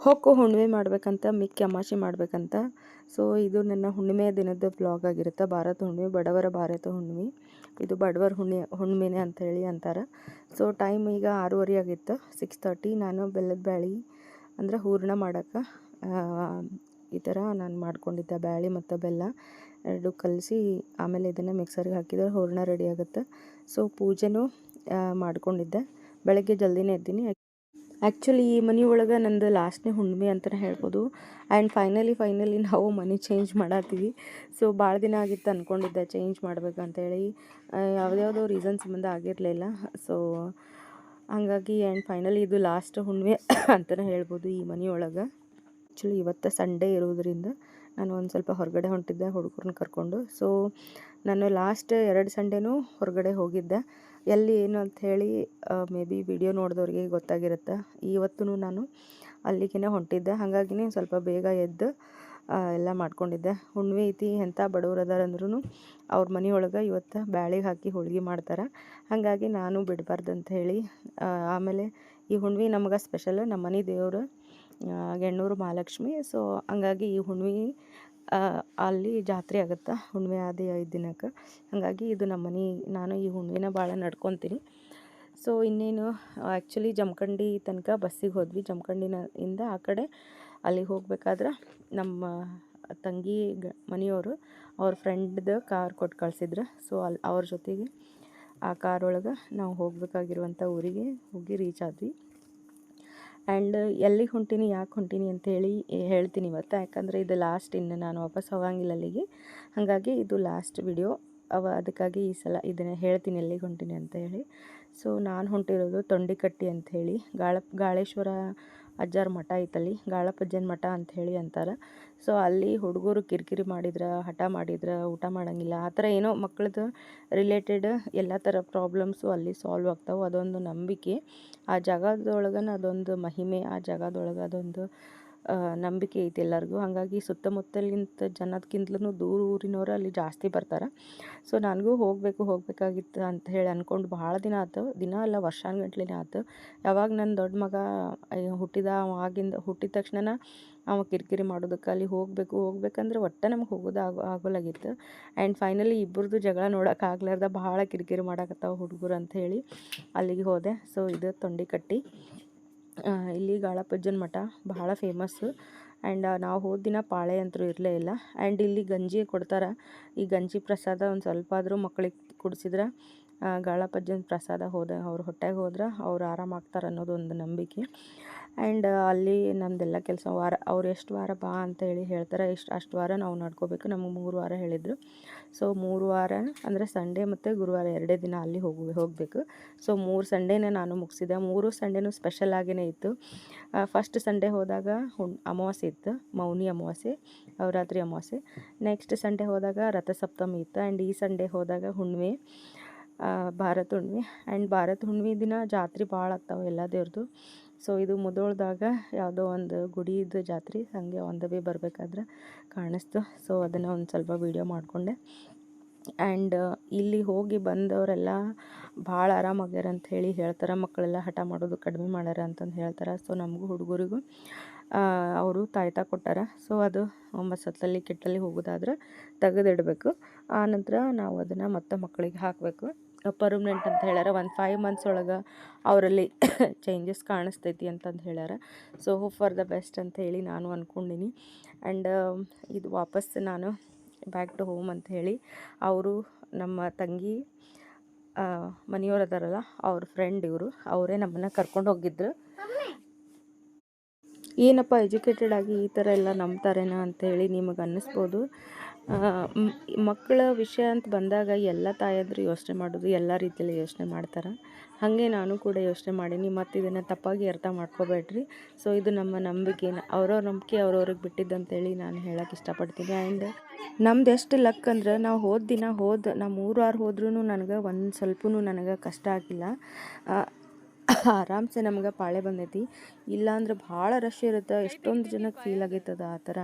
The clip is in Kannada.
ಹೊಕ್ಕು ಹುಣ್ಣಿಮೆ ಮಾಡಬೇಕಂತ, ಮಿಕ್ಕಿ ಅಮಾಸೆ ಮಾಡಬೇಕಂತ. ಸೊ ಇದು ನನ್ನ ಹುಣ್ಣಿಮೆಯ ದಿನದ ಬ್ಲಾಗ್ ಆಗಿರುತ್ತೆ. ಭಾರತ ಹುಣ್ಣಿಮೆ, ಬಡವರ ಭಾರತ ಹುಣ್ಣಿಮೆ. ಇದು ಬಡವರ ಹುಣ್ಣಿ ಹುಣ್ಣಿಮೆನೆ ಅಂತ ಹೇಳಿ ಅಂತಾರೆ. ಸೊ ಟೈಮ್ ಈಗ ಆರೂವರೆ ಆಗಿತ್ತು. ಸಿಕ್ಸ್ ತರ್ಟಿ ನಾನು ಬೆಲ್ಲದ ಬ್ಯಾಳಿ, ಅಂದ್ರೆ ಹೂರಣ ಮಾಡೋಕೆ ಈ ಥರ ನಾನು ಮಾಡ್ಕೊಂಡಿದ್ದೆ ಬ್ಯಾಳಿ ಮತ್ತು ಬೆಲ್ಲ ಎರಡು ಕಲಸಿ, ಆಮೇಲೆ ಇದನ್ನು ಮಿಕ್ಸರ್ಗೆ ಹಾಕಿದ್ರೆ ಹೂರಣ ರೆಡಿ ಆಗುತ್ತೆ. ಸೊ ಪೂಜೆನೂ ಮಾಡ್ಕೊಂಡಿದ್ದೆ. ಬೆಳಗ್ಗೆ ಜಲ್ದಿನೇ ಎದ್ದೀನಿ. ಆ್ಯಕ್ಚುಲಿ ಈ ಮನೆ ಒಳಗೆ ನಂದು ಲಾಸ್ಟ್ನೇ ಹುಣ್ಣಿಮೆ ಅಂತಲೇ ಹೇಳ್ಬೋದು. ಆ್ಯಂಡ್ ಫೈನಲಿ ಫೈನಲಿ ನಾವು ಮನೆ ಚೇಂಜ್ ಮಾಡತ್ತೀವಿ ಸೊ ಭಾಳ ದಿನ ಆಗಿತ್ತು ಅಂದ್ಕೊಂಡಿದ್ದೆ ಚೇಂಜ್ ಮಾಡ್ಬೇಕಂತೇಳಿ ಯಾವುದ್ಯಾವುದೋ ರೀಸನ್ ಸಂಬಂಧ ಆಗಿರಲಿಲ್ಲ ಸೊ ಹಾಗಾಗಿ ಆ್ಯಂಡ್ ಫೈನಲಿ ಇದು ಲಾಸ್ಟ್ ಹುಣ್ಣಿಮೆ ಅಂತಲೇ ಹೇಳ್ಬೋದು ಈ ಮನೆಯೊಳಗೆ ಆ್ಯಕ್ಚುಲಿ ಇವತ್ತು ಸಂಡೇ ಇರೋದ್ರಿಂದ ನಾನು ಒಂದು ಸ್ವಲ್ಪ ಹೊರಗಡೆ ಹೊಂಟಿದ್ದೆ ಹುಡುಗರನ್ನ ಕರ್ಕೊಂಡು. ಸೊ ನಾನು ಲಾಸ್ಟ್ ಎರಡು ಸಂಡೇನೂ ಹೊರಗಡೆ ಹೋಗಿದ್ದೆ. ಎಲ್ಲಿ ಏನು ಅಂತ ಹೇಳಿ ಮೇ ಬಿ ವಿಡಿಯೋ ನೋಡಿದವ್ರಿಗೆ ಗೊತ್ತಾಗಿರುತ್ತೆ. ಇವತ್ತು ನಾನು ಅಲ್ಲಿಗೆ ಹೊಂಟಿದ್ದೆ. ಹಾಗಾಗಿನೇ ಸ್ವಲ್ಪ ಬೇಗ ಎದ್ದು ಎಲ್ಲ ಮಾಡ್ಕೊಂಡಿದ್ದೆ. ಹುಣ್ಣಿಮೆ ಐತಿ ಎಂಥ ಬಡವ್ರು ಅದಾರಂದ್ರೂ ಅವ್ರ ಮನೆಯೊಳಗೆ ಇವತ್ತು ಬ್ಯಾಳಿಗೆ ಹಾಕಿ ಹೋಳಿಗೆ ಮಾಡ್ತಾರೆ. ಹಾಗಾಗಿ ನಾನು ಬಿಡಬಾರ್ದು ಅಂತ ಹೇಳಿ ಆಮೇಲೆ ಈ ಹುಣ್ಣಿಮೆ ನಮ್ಗೆ ಸ್ಪೆಷಲ್ ನಮ್ಮ ಮನೆ ದೇವರು ಗೆಣ್ಣೂರು ಮಹಾಲಕ್ಷ್ಮಿ. ಸೊ ಹಂಗಾಗಿ ಈ ಹುಣ್ಣಿಮೆ ಅಲ್ಲಿ ಜಾತ್ರೆ ಆಗುತ್ತೆ? ಹುಣ್ಣಿಮೆ ಆದ ಐದು ದಿನಕ್ಕೆ. ಹಾಗಾಗಿ ಇದು ನಮ್ಮ ಮನೆ, ನಾನು ಈ ಹುಣ್ಣಿಮೆನ ಭಾಳ ನಡ್ಕೊತೀನಿ. ಸೊ ಇನ್ನೇನು ಆ್ಯಕ್ಚುಲಿ ಜಮಖಂಡಿ ತನಕ ಬಸ್ಸಿಗೆ ಹೋದ್ವಿ. ಜಮಖಂಡಿನ ಇಂದ ಆ ಕಡೆ ಅಲ್ಲಿಗೆ ಹೋಗ್ಬೇಕಾದ್ರೆ ನಮ್ಮ ತಂಗಿ ಗ, ಮನೆಯವರು ಅವ್ರ ಫ್ರೆಂಡ್ದು ಕಾರ್ ಕೊಟ್ಟು ಕಳ್ಸಿದ್ರು. ಸೊ ಅಲ್ಲಿ ಅವ್ರ ಜೊತೆಗೆ ಆ ಕಾರ್ ಒಳಗೆ ನಾವು ಹೋಗಬೇಕಾಗಿರುವಂಥ ಊರಿಗೆ ಹೋಗಿ ರೀಚ್ ಆದ್ವಿ. ಆ್ಯಂಡ್ ಎಲ್ಲಿಗೆ ಹೊಂಟೀನಿ, ಯಾಕೆ ಹೊಂಟೀನಿ ಅಂತೇಳಿ ಹೇಳ್ತೀನಿ ಇವತ್ತು. ಯಾಕಂದರೆ ಇದು ಲಾಸ್ಟ್ ಇನ್ನು ನಾನು ವಾಪಸ್ ಹೋಗಂಗಿಲ್ಲ ಅಲ್ಲಿಗೆ. ಹಾಗಾಗಿ ಇದು ಲಾಸ್ಟ್ ವಿಡಿಯೋ ಅವ, ಅದಕ್ಕಾಗಿ ಈ ಸಲ ಇದನ್ನು ಹೇಳ್ತೀನಿ ಎಲ್ಲಿಗೆ ಹೊಂಟೀನಿ ಅಂತ ಹೇಳಿ. ಸೊ ನಾನು ಹೊಂಟಿರೋದು ತೊಂಡಿಕಟ್ಟಿ ಅಂತ ಹೇಳಿ. ಗಾಳ ಗಾಳೇಶ್ವರ ಅಜ್ಜಾರ ಮಠ ಐತಲ್ಲಿ, ಗಾಳಪ್ಪಜ್ಜನ ಮಠ ಅಂತ ಹೇಳಿ ಅಂತಾರೆ. ಸೊ ಅಲ್ಲಿ ಹುಡುಗರು ಕಿರಿಕಿರಿ ಮಾಡಿದ್ರೆ, ಹಠ ಮಾಡಿದ್ರೆ, ಊಟ ಮಾಡಂಗಿಲ್ಲ. ಆ ಥರ ಏನೋ ಮಕ್ಕಳದ್ದು ರಿಲೇಟೆಡ್ ಎಲ್ಲ ಥರ ಪ್ರಾಬ್ಲಮ್ಸು ಅಲ್ಲಿ ಸಾಲ್ವ್ ಆಗ್ತಾವೆ. ಅದೊಂದು ನಂಬಿಕೆ. ಆ ಜಾಗದೊಳಗನ ಅದೊಂದು ಮಹಿಮೆ, ಆ ಜಾಗದೊಳಗೆ ಅದೊಂದು ನಂಬಿಕೆ ಐತೆ ಎಲ್ಲರಿಗೂ. ಹಾಗಾಗಿ ಸುತ್ತಮುತ್ತಲಿಂದ ಜನದಕ್ಕಿಂತಲೂ ದೂರ ಊರಿನವರು ಅಲ್ಲಿ ಜಾಸ್ತಿ ಬರ್ತಾರೆ. ಸೊ ನನಗೂ ಹೋಗಬೇಕು ಹೋಗಬೇಕಾಗಿತ್ತು ಅಂತ ಹೇಳಿ ಅಂದ್ಕೊಂಡು ಭಾಳ ದಿನ ಆಯ್ತು ದಿನ ಅಲ್ಲ ವರ್ಷಾನುಗಟ್ಲೆನೇ ಆಯ್ತು ಯಾವಾಗ ನನ್ನ ದೊಡ್ಡ ಮಗ ಹುಟ್ಟಿದ ಆಗಿಂದ ಹುಟ್ಟಿದ ತಕ್ಷಣ ಅವ ಕಿರಿಕಿರಿ ಮಾಡೋದಕ್ಕೆ ಅಲ್ಲಿ ಹೋಗಬೇಕು ಹೋಗ್ಬೇಕಂದ್ರೆ ಒಟ್ಟು ನಮ್ಗೆ ಹೋಗೋದು ಆಗೋ ಆಗೋಲಾಗಿತ್ತು. ಆ್ಯಂಡ್ ಫೈನಲಿ ಇಬ್ಬರದು ಜಗಳ ನೋಡೋಕೆ ಆಗ್ಲಾರ್ದ ಭಾಳ ಕಿರಿಕಿರಿ ಮಾಡಾಕತ್ತಾವ ಹುಡುಗರು ಅಂತ ಹೇಳಿ ಅಲ್ಲಿಗೆ ಹೋದೆ. ಸೊ ಇದು ತೊಂಡಿಕಟ್ಟಿ ಆ, ಇಲ್ಲಿ ಗಾಳಪ್ಪಜ್ಜನ ಮಠ ಬಹಳ ಫೇಮಸ್ಸು ಆ್ಯಂಡ್ ನಾವು ಹೋದ ದಿನ ಪಾಳೆ ಅಂತೂ ಇರಲೇ ಇಲ್ಲ. ಆ್ಯಂಡ್ ಇಲ್ಲಿ ಗಂಜಿ ಕೊಡ್ತಾರೆ. ಈ ಗಂಜಿ ಪ್ರಸಾದ ಒಂದು ಸ್ವಲ್ಪ ಆದರೂ ಮಕ್ಕಳಿಗೆ ಕುಡಿಸಿದ್ರೆ ಗಾಳಪ್ಪಜ್ಜನ ಪ್ರಸಾದ ಹೋದ, ಅವ್ರ ಹೊಟ್ಟೆಗೆ ಹೋದ್ರೆ ಅವ್ರು ಆರಾಮಾಗ್ತಾರೆ ಅನ್ನೋದು ಒಂದು ನಂಬಿಕೆ. ಆ್ಯಂಡ್ ಅಲ್ಲಿ ನಮ್ಮದೆಲ್ಲ ಕೆಲಸ ವಾರ, ಅವ್ರು ಎಷ್ಟು ವಾರ ಬಾ ಅಂತ ಹೇಳಿ ಹೇಳ್ತಾರೆ ಎಷ್ಟು ಅಷ್ಟು ವಾರ ನಾವು ನಡ್ಕೋಬೇಕು. ನಮಗೆ ಮೂರು ವಾರ ಹೇಳಿದರು. ಸೊ, ಮೂರು ವಾರ ಅಂದರೆ ಸಂಡೇ ಮತ್ತು ಗುರುವಾರ ಎರಡೇ ದಿನ ಅಲ್ಲಿ ಹೋಗಿ, ಹೋಗಬೇಕು. ಸೊ, ಮೂರು ಸಂಡೇನೇ ನಾನು ಮುಗಿಸಿದೆ. ಮೂರು ಸಂಡೇನೂ ಸ್ಪೆಷಲ್ ಆಗಿಯೇ ಇತ್ತು. ಫಸ್ಟ್ ಸಂಡೇ ಹೋದಾಗ ಅಮಾವಾಸ್ಯೆ ಇತ್ತು. ಮೌನಿ ಅಮಾವಾಸ್ಯೆ, ನವರಾತ್ರಿ ಅಮಾವಾಸ್ಯೆ. ನೆಕ್ಸ್ಟ್ ಸಂಡೇ ಹೋದಾಗ ರಥಸಪ್ತಮಿ ಇತ್ತು. ಆ್ಯಂಡ್ ಈ ಸಂಡೇ ಹೋದಾಗ ಹುಣ್ಣಿಮೆ. ಭಾರತ ಹುಣ್ಮಿ ಆ್ಯಂಡ್ ಭಾರತ ಹುಣ್ಣಿಮೆ ದಿನ ಜಾತ್ರೆ ಭಾಳ ಆಗ್ತಾವೆ ಎಲ್ಲ ದೇವ್ರದ್ದು ಸೊ ಇದು ಮುದೋಳ್ದಾಗ ಯಾವುದೋ ಒಂದು ಗುಡಿದು ಜಾತ್ರೆ, ಹಾಗೆ ಒಂದು ವೇ ಬರಬೇಕಾದ್ರೆ ಕಾಣಿಸ್ತು. ಸೊ ಅದನ್ನು ಒಂದು ಸ್ವಲ್ಪ ವೀಡಿಯೋ ಮಾಡಿಕೊಂಡೆ. ಆ್ಯಂಡ್ ಇಲ್ಲಿ ಹೋಗಿ ಬಂದವರೆಲ್ಲ ಭಾಳ ಆರಾಮಾಗ್ಯಾರ ಅಂತ ಹೇಳಿ ಹೇಳ್ತಾರೆ. ಮಕ್ಕಳೆಲ್ಲ ಹಠ ಮಾಡೋದು ಕಡಿಮೆ ಮಾಡ್ಯಾರ ಅಂತಂದು ಹೇಳ್ತಾರೆ. ಸೊ ನಮಗೂ ಹುಡುಗರಿಗೂ ಅವರು ತಾಯ್ತಾ ಕೊಟ್ಟಾರ. ಸೊ ಅದು ಒಂಬತ್ತು ಕೆಟ್ಟಲ್ಲಿ ಹೋಗೋದಾದ್ರೆ ತೆಗೆದಿಡಬೇಕು. ಆ ನಂತರ ನಾವು ಅದನ್ನು ಮತ್ತೆ ಮಕ್ಕಳಿಗೆ ಹಾಕಬೇಕು. ಪರ್ಮನೆಂಟ್ ಅಂತ ಹೇಳ್ಯಾರ. ಒಂದು ಫೈವ್ ಮಂತ್ಸ್ ಒಳಗೆ ಅವರಲ್ಲಿ ಚೇಂಜಸ್ ಕಾಣಿಸ್ತೈತಿ ಅಂತಂದು ಹೇಳ್ಯಾರ. So hope for the best ಅಂತ ಹೇಳಿ ನಾನು ಅಂದ್ಕೊಂಡಿನಿ ಆ್ಯಂಡ್ ಇದು ವಾಪಸ್ ನಾನು ಬ್ಯಾಕ್ ಟು ಹೋಮ್ ಅಂತ ಹೇಳಿ ಅವರು ನಮ್ಮ ತಂಗಿ ಮನೆಯವ್ರು ಅದಾರಲ್ಲ, ಅವ್ರ ಫ್ರೆಂಡ್ ಇವರು, ಅವರೇ ನಮ್ಮನ್ನು ಕರ್ಕೊಂಡು ಹೋಗಿದ್ರು. ಏನಪ್ಪ ಎಜುಕೇಟೆಡ್ ಆಗಿ ಈ ಥರ ಎಲ್ಲ ನಂಬ್ತಾರೇನೋ ಅಂತೇಳಿ ನಿಮಗೆ ಅನ್ನಿಸ್ಬೋದು. ಮಕ್ಕಳ ವಿಷಯ ಅಂತ ಬಂದಾಗ ಎಲ್ಲ ತಾಯಂದ್ರು ಯೋಚನೆ ಮಾಡೋದು ಎಲ್ಲ ರೀತಿಯಲ್ಲಿ ಯೋಚನೆ ಮಾಡ್ತಾರೆ. ಹಾಗೆ ನಾನು ಕೂಡ ಯೋಚನೆ ಮಾಡೀನಿ. ಮತ್ತು ಇದನ್ನು ತಪ್ಪಾಗಿ ಅರ್ಥ ಮಾಡ್ಕೋಬೇಡ್ರಿ. ಸೊ ಇದು ನಮ್ಮ ನಂಬಿಕೆ. ಅವ್ರವ್ರ ನಂಬಿಕೆ ಅವ್ರವ್ರಿಗೆ ಬಿಟ್ಟಿದ್ದಂತೇಳಿ ನಾನು ಹೇಳೋಕೆ ಇಷ್ಟಪಡ್ತೀನಿ. ಆ್ಯಂಡ್ ನಮ್ದು ಎಷ್ಟು ಲಕ್ ಅಂದ್ರೆ ನಾವು ಹೋದ ದಿನ ಹೋದ ನಮ್ಮ ಮೂರು ವಾರ ಹೋದ್ರೂ ನನಗೆ ಒಂದು ಸ್ವಲ್ಪನೂ ನನಗೆ ಕಷ್ಟ ಆಗಿಲ್ಲ. ಆರಾಮ್ಸೆ ನಮ್ಗೆ ಪಾಳೆ ಬಂದೈತಿ. ಇಲ್ಲಾಂದ್ರೆ ಭಾಳ ರಶ್ ಇರುತ್ತೆ. ಎಷ್ಟೊಂದು ಜನಕ್ಕೆ ಫೀಲ್ ಆಗೈತದ ಆ ಥರ.